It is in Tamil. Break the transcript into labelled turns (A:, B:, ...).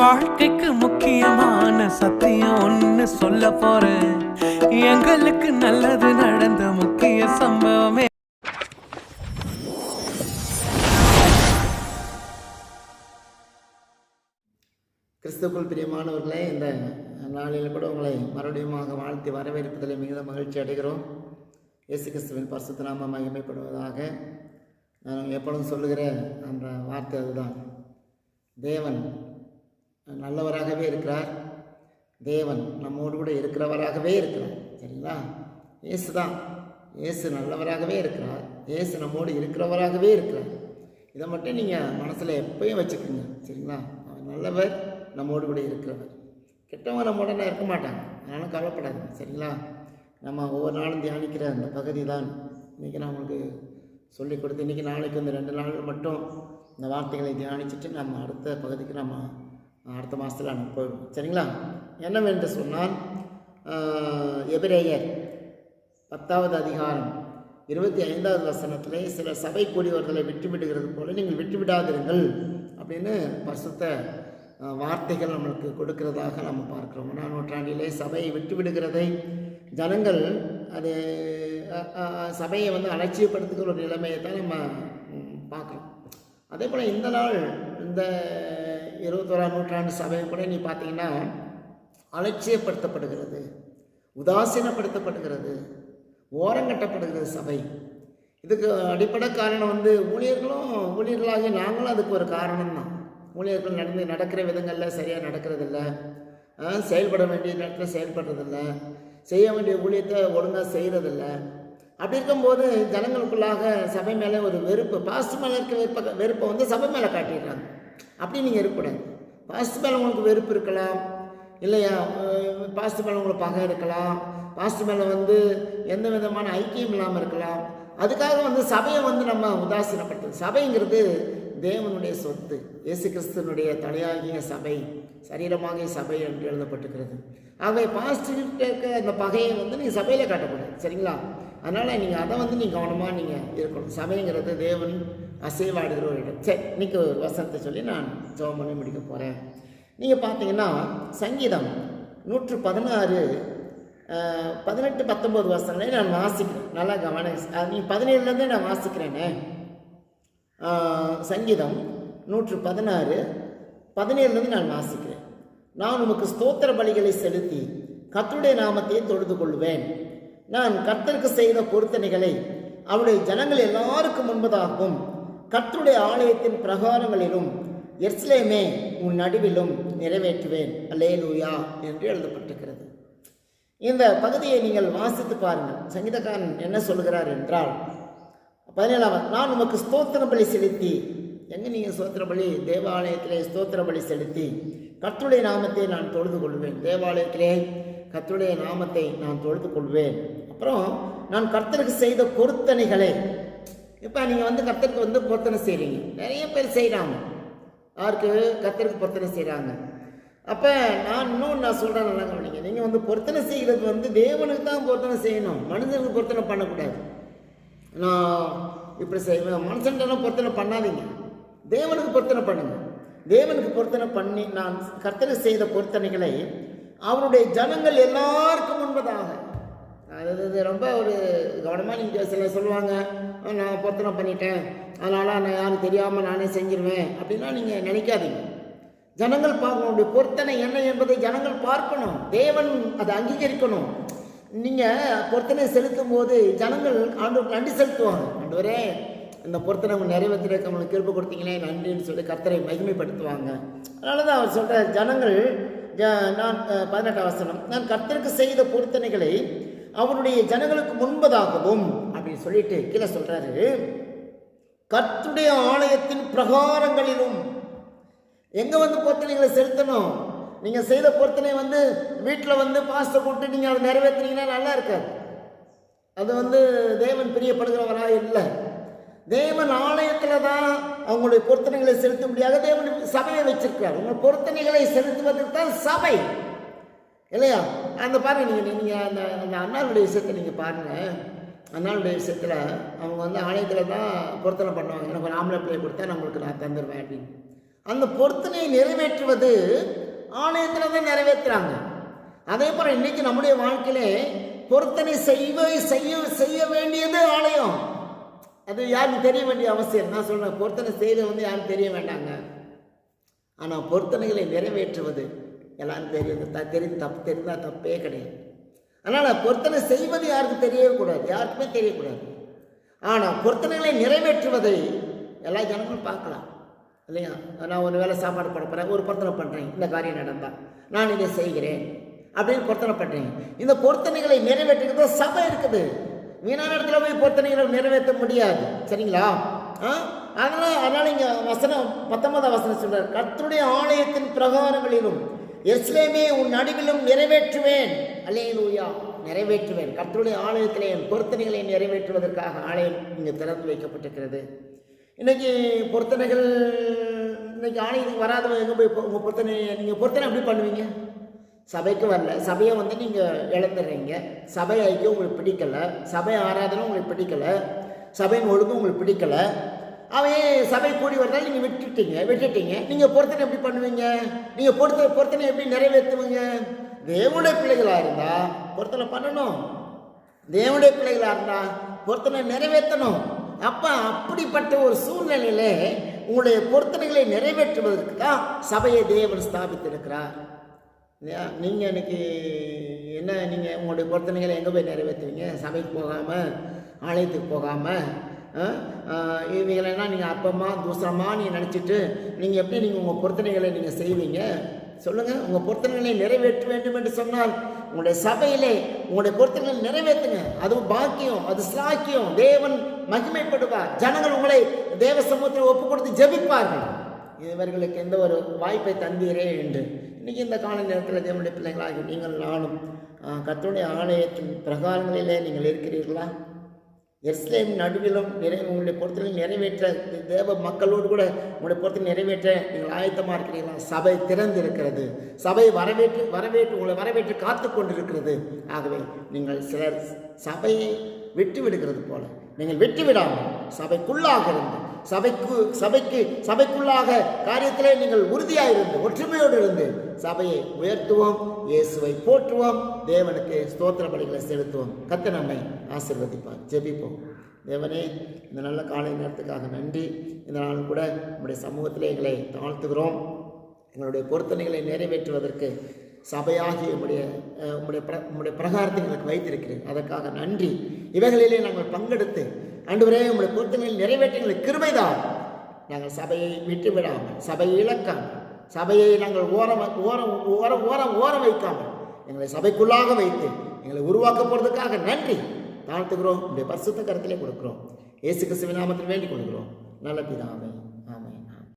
A: வாழ்க்கைக்கு முக்கியமான சத்தியம் ஒன்று சொல்ல போறேன். எங்களுக்கு நல்லது நடந்த முக்கிய சம்பவமே.
B: கிறிஸ்துக்குள் பிரியமானவர்களே இந்த நாளில் கூட உங்களை மறுபடியுமாக வாழ்த்தி வரவேற்பதில் மிகுந்த மகிழ்ச்சி அடைகிறோம். இயேசு கிறிஸ்துவின் பரிசுத்த நாம மகிமைப்படுவதாக நான் எப்பொழுதும் சொல்லுகிற அந்த வார்த்தை அதுதான். தேவன் நல்லவராகவே இருக்கிறார். தேவன் நம்மோடு கூட இருக்கிறவராகவே இருக்கிறார். சரிங்களா? இயேசு தான் இயேசு நல்லவராகவே இருக்கிறார். இயேசு நம்மோடு இருக்கிறவராகவே இருக்கிறார். இதை மட்டும் நீங்கள் மனசில் எப்பயும் வச்சுக்கோங்க. சரிங்களா? அவர் நல்லவர் நம்மோடு கூட இருக்கிறவர். கெட்டவங்க நம்மோட இருக்க மாட்டாங்க. அதனால் கவலைப்படாது சரிங்களா? நம்ம ஒவ்வொரு நாளும் தியானிக்கிற அந்த பகுதி தான் இன்றைக்கி நான் உங்களுக்கு சொல்லி கொடுத்து இன்றைக்கி நாளைக்கு இந்த ரெண்டு நாள் மட்டும் இந்த வார்த்தைகளை தியானிச்சுட்டு நம்ம அடுத்த பகுதிக்கு நம்ம அடுத்த மாதத்தில் நம்ம போயிடுவோம். சரிங்களா? என்னவென்று சொன்னால் எபிரேயர் பத்தாவது அதிகாரம் இருபத்தி ஐந்தாவது வசனத்திலே சில சபை கூடியவர்களை விட்டு விடுகிறது போல நீங்கள் விட்டுவிடாதிருங்கள் அப்படின்னு பரிசுத்த வார்த்தைகள் நம்மளுக்கு கொடுக்கிறதாக நம்ம பார்க்கிறோம். ஒன்றாம் நூற்றாண்டிலே சபையை விட்டு விடுகிறதை ஜனங்கள் அது சபையை வந்து அலட்சியப்படுத்துகிற ஒரு நிலைமையை தான் நம்ம பார்க்குறோம். அதே போல் இந்த நாள் இந்த இருபத்தோராம் நூற்றாண்டு சபை கூட நீ பார்த்தீங்கன்னா அலட்சியப்படுத்தப்படுகிறது உதாசீனப்படுத்தப்படுகிறது ஓரங்கட்டப்படுகிறது சபை. இதுக்கு அடிப்படை காரணம் வந்து ஊழியர்களும் ஊழியர்களாகி நாங்களும் அதுக்கு ஒரு காரணம் தான் ஊழியர்கள் நடந்து நடக்கிற விதங்களில் சரியாக நடக்கிறதில்ல. செயல்பட வேண்டிய நேரத்தில் செயல்படுறதில்ல. செய்ய வேண்டிய ஊழியத்தை ஒழுங்காக செய்கிறதில்ல அப்படி இருக்கும்போது ஜனங்களுக்குள்ளாக சபை மேலே ஒரு வெறுப்பு. பாஸ்ட் மேலே இருக்க வெறுப்பை வெறுப்பை வந்து சபை மேலே காட்டிடுறாங்க. அப்படி நீங்கள் இருக்கக்கூடாது. பாஸ்ட் மேலே உங்களுக்கு வெறுப்பு இருக்கலாம். இல்லையா? பாஸ்ட் மேலே உங்களுக்கு பகை இருக்கலாம். பாஸ்ட் மேலே வந்து எந்த விதமான ஐக்கியம் இல்லாமல் இருக்கலாம். அதுக்காக வந்து சபையை வந்து நம்ம உதாசீனப்படுத்து சபைங்கிறது தேவனுடைய சொத்து. இயேசு கிறிஸ்தனுடைய தலையாகிய சபை சரீரமாகிய சபை என்று எழுதப்பட்டிருக்கிறது. ஆகவே பாஸ்டிகிட்ட இருக்க அந்த பகையை வந்து நீங்கள் சபையில் காட்டக்கூடாது. சரிங்களா? அதனால் நீங்கள் அதை வந்து நீங்கள் கவனமாக நீங்கள் இருக்கணும். சபைங்கிறது தேவன் அசைவாடுகிற ஒரு இடம். சரி இன்னைக்கு ஒரு வசனத்தை சொல்லி நான் ஜோம் பண்ணி முடிக்க போகிறேன் நீங்கள் பார்த்தீங்கன்னா சங்கீதம் நூற்று பதினாறு பதினெட்டு பத்தொம்போது வசனங்களே நான் வாசிக்கிறேன். நல்லா கவன நீ பதினேழுலேருந்தே நான் வாசிக்கிறேனே. சங்கீதம் நூற்று பதினாறு பதினேழுலேருந்து நான் வாசிக்கிறேன். நான் உமக்கு ஸ்தோத்திர பலிகளை செலுத்தி கத்துடைய நாமத்தையே தொழுது கொள்வேன். நான் கர்த்தருக்கு செய்த பொருத்தனைகளை அவருடைய ஜனங்கள் எல்லாருக்கும் முன்பதாகவும் கர்த்தருடைய ஆலயத்தின் பிரகாரங்களிலும் எர்ஸ்லேமே உன் நடுவிலும் நிறைவேற்றுவேன். அல்லேலூயா என்று எழுதப்பட்டிருக்கிறது. இந்த பகுதியை நீங்கள் வாசித்து பாருங்கள். சங்கீதக்காரன் என்ன சொல்கிறார் என்றால் பதினேழாவது நான் உமக்கு ஸ்தோத்திர பலி செலுத்தி எங்கே நீங்கள் ஸ்தோத்திர பலி? தேவாலயத்திலே ஸ்தோத்திர பலி செலுத்தி கர்த்தருடைய நாமத்தை நான் தொழுது கொள்வேன். தேவாலயத்திலே கர்த்தருடைய நாமத்தை நான் தொழுது கொள்வேன் அப்புறம் நான் கர்த்தருக்கு செய்த பொருத்தனைகளை. இப்போ நீங்கள் வந்து கர்த்தருக்கு வந்து பொருத்தனை செய்கிறீங்க நிறைய பேர் செய்கிறாங்க யாருக்கு? கர்த்தருக்கு பொருத்தனை செய்கிறாங்க அப்போ நான் இன்னும் நான் சொல்கிறேன் நல்லா கவனிங்க. நீங்கள் வந்து பொருத்தனை செய்கிறது வந்து தேவனுக்கு தான் பொருத்தனை செய்யணும். மனிதனுக்கு பொருத்தனை பண்ணக்கூடாது. நான் இப்படி செய்வேன். மனுஷன்டெல்லாம் பொருத்தனை பண்ணாதீங்க. தேவனுக்கு பொருத்தனை பண்ணுங்க. தேவனுக்கு பொருத்தனை பண்ணி நான் கர்த்தனை செய்த பொருத்தனைகளை அவருடைய ஜனங்கள் எல்லாருக்கும் முன்பதாக. அது ரொம்ப ஒரு கவனமாக நீங்கள் சில சொல்லுவாங்க. நான் பொருத்தனை பண்ணிட்டேன். அதனால் நான் யாரும் தெரியாமல் நானே செஞ்சிருவேன். அப்படின்னா நீங்கள் நினைக்காதீங்க. ஜனங்கள் பார்க்கணும். பொருத்தனை என்ன என்பதை ஜனங்கள் பார்க்கணும். தேவன் அதை அங்கீகரிக்கணும். நீங்கள் பொருத்தனை செலுத்தும் போது ஜனங்கள் ஆண்டவருக்கு நன்றி செலுத்துவாங்க. ஆண்டவரே இந்த பொருத்தனை உங்க நிறைவேற்றிருக்க உங்களுக்கு கிருப்பு கொடுத்தீங்களே. நன்றின்னு சொல்லி கர்த்தரை மகிமைப்படுத்துவாங்க. அதனால தான் அவர் சொல்கிற ஜனங்கள் நான் பதினெட்டாம் வசனம். நான் கர்த்தருக்கு செய்த பொருத்தனைகளை அவருடைய ஜனங்களுக்கு முன்பதாகவும் அப்படின்னு சொல்லிட்டு கீழே சொல்றாரு. கர்த்துடைய ஆலயத்தின் பிரகாரங்களிலும் எங்க வந்து பொருத்தனைகளை செலுத்தணும்? நீங்க செய்த பொருத்தனை வந்து வீட்டில் வந்து பாஸ்டர் கூப்பிட்டு நீங்க அதை நிறைவேற்றினீங்கன்னா நல்லா இருக்காது. அது வந்து தேவன் பிரியப்படுகிறவராக இல்லை. தேவன் ஆலயத்தில் தான் அவங்களுடைய பொருத்தனைகளை செலுத்தும்படியாக தேவன் சபையை வச்சிருக்கிறார். உங்கள் பொருத்தனைகளை செலுத்துவதற்கு தான் சபை. இல்லையா? அந்த பாருங்க நீங்கள் நீங்கள் அந்த அந்த அண்ணாருடைய விஷயத்தை நீங்கள் பாருங்கள் அண்ணாளுடைய விஷயத்தில் அவங்க வந்து ஆலயத்தில் தான் பொருத்தனை பண்ணுவாங்க. எனக்கு ஒரு ஆம்பளை பிள்ளை கொடுத்தா நான் உங்களுக்கு நான் தந்துடுவேன் அப்படின்னு. அந்த பொருத்தனையை நிறைவேற்றுவது ஆலயத்தில் தான் நிறைவேற்றுறாங்க. அதே போல் இன்றைக்கி நம்முடைய வாழ்க்கையிலே பொருத்தனை செய்வ செய்ய அது யாருக்கு தெரிய வேண்டிய அவசியம். நான் சொல்கிறேன் பொருத்தனை செய்கிறது வந்து யாரும் தெரிய வேண்டாங்க. ஆனால் பொருத்தனைகளை நிறைவேற்றுவது எல்லாரும் தெரியும். த தெரிந்து தப்பு தெரிந்தால் தப்பே கிடையாது. அதனால் பொருத்தனை செய்வது யாருக்கும் தெரியவே கூடாது யாருக்குமே தெரியக்கூடாது. ஆனால் பொருத்தனைகளை நிறைவேற்றுவதை எல்லா ஜனங்களும் பார்க்கலாம். இல்லையா? நான் ஒரு வேளை சாப்பாடு போட ஒரு பொருத்தனை பண்ணுறேன் இந்த காரியம் நடந்தால் நான் இதை செய்கிறேன் அப்படின்னு பொருத்தனை பண்ணுறேன் இந்த பொருத்தனைகளை நிறைவேற்றுகிறது சபை இருக்குது. வீணான இடத்துல போய் பொருத்தனைகளை நிறைவேற்ற முடியாது. சரிங்களா? ஆ? அதனால் அதனால் இங்கே வசனம் பத்தொன்பதாம் வசனம் சொல்கிறார் கர்த்தருடைய ஆலயத்தின் பிரகாரங்களிலும் எஸ்லேமே உன் நடுவிலும் நிறைவேற்றுவேன். அல்லேலூயா. நிறைவேற்றுவேன். கர்த்தருடைய ஆலயத்திலே என் பொருத்தனைகளை நிறைவேற்றுவதற்காக ஆலயம் இங்கே திறந்து வைக்கப்பட்டிருக்கிறது. இன்றைக்கி பொருத்தனைகள் இன்றைக்கி ஆலயத்துக்கு வராதவங்க எங்கே போய் உங்கள் பொருத்தனை நீங்கள் பொருத்தனை எப்படி பண்ணுவீங்க? சபைக்கு வரல. சபையை வந்து நீங்கள் இழந்துடுறீங்க. சபை ஐக்கியம் உங்களுக்கு பிடிக்கல. சபை ஆராதனை உங்களுக்கு பிடிக்கல. சபையின் ஒழுங்கு உங்களுக்கு பிடிக்கல. அவன் சபை கூடி வரதால் நீங்கள் விட்டுட்டீங்க. விட்டுட்டீங்க. நீங்கள் பொருத்தனை எப்படி பண்ணுவீங்க? நீங்கள் பொருத்த பொருத்தனை எப்படி நிறைவேற்றுவீங்க? தேவனுடைய பிள்ளைகளாக இருந்தால் பொருத்தனை பண்ணணும். தேவனுடைய பிள்ளைகளாக இருந்தால் பொருத்தனை நிறைவேற்றணும். அப்போ அப்படிப்பட்ட ஒரு சூழ்நிலையிலே உங்களுடைய பொருத்தனைகளை நிறைவேற்றுவதற்கு தான் சபையை தேவன் ஸ்தாபித்திருக்கிறார். நீங்கள் இன்னைக்கு என்ன நீங்கள் உங்களுடைய பொருத்தனைகளை எங்கே போய் நிறைவேற்றுவீங்க? சபைக்கு போகாமல் ஆலயத்துக்கு போகாமல் இவைகளெல்லாம் நீங்கள் அப்பமா தூசரமாக நீங்கள் நினச்சிட்டு நீங்கள் எப்படி நீங்கள் உங்கள் பொருத்தனைகளை நீங்கள் செய்வீங்க? சொல்லுங்கள் உங்கள் பொருத்தனைகளை நிறைவேற்ற வேண்டும் என்று சொன்னால் உங்களுடைய சபையிலே உங்களுடைய பொருத்தனைகளை நிறைவேற்றுங்க. அதுவும் பாக்கியம் அது ஸ்லாக்கியம் தேவன் மகிமைப்படுவார். ஜனங்கள் உங்களை தேவ சமூகத்தில் ஒப்பு கொடுத்து ஜெபிப்பார்கள் இவர்களுக்கு எந்த ஒரு வாய்ப்பை தந்தீரே என்று. இன்றைக்கி இந்த கால நேரத்தில் தேவனுடைய பிள்ளைகளாகி நீங்கள் நானும் கத்தோடைய ஆலயத்தின் பிரகாரங்களிலே நீங்கள் இருக்கிறீர்களா? எஸ்லேம் நடுவிலும் நிறை உங்களுடைய பொறுத்தலையும் நிறைவேற்ற தேவ மக்களோடு கூட உங்களுடைய பொறுத்தனை நிறைவேற்ற நீங்கள் ஆயத்தமாக இருக்கிறீங்களா சபை திறந்து இருக்கிறது சபை வரவேற்று வரவேற்று உங்களை வரவேற்று காத்து கொண்டிருக்கிறது. ஆகவே நீங்கள் சிலர் சபையை விட்டு விடுகிறது போல. நீங்கள் விட்டு விடாமல் சபைக்குள்ளாக இருந்து சபைக்கு சபைக்கு சபைக்குள்ளாக காரியத்திலே நீங்கள் உறுதியாக இருந்து ஒற்றுமையோடு இருந்து சபையை உயர்த்துவோம் இயேசுவை போற்றுவோம் தேவனுக்கு ஸ்தோத்திர பலிகளை செலுத்துவோம். கத்த நம்மை ஆசிர்வதிப்பார். ஜெபிப்போம். தேவனே இந்த நல்ல காலை நேரத்துக்காக நன்றி. இந்த நாளும் கூட நம்முடைய சமூகத்திலே எங்களை தாழ்த்துகிறோம். எங்களுடைய பொருத்தனைகளை நிறைவேற்றுவதற்கு சபையாகி உங்களுடைய உங்களுடைய உங்களுடைய பிர பிரகாரத்தை எங்களுக்கு வைத்திருக்கிறேன் அதற்காக நன்றி. இவைகளிலே நாங்கள் பங்கெடுத்து ஆண்டவரே உங்களுடைய பொருத்தனைகள் நிறைவேற்ற கிருமைதான் நாங்கள் சபையை விட்டு விடாமல் சபையை இழக்காமல் சபையை நாங்கள் ஓரம் ஓரம் ஓரம் ஓரம் ஓரம் வைக்காமல் எங்களை சபைக்குள்ளாக வைத்து எங்களை உருவாக்க போகிறதுக்காக நன்றி தாழ்த்துக்கிறோம் உங்களுடைய பரிசுத்த கருத்திலே கொடுக்குறோம். இயேசு கிறிஸ்துவ நாமத்தில் வேண்டிக் கொள்கிறோம். நல்ல பிதாவே.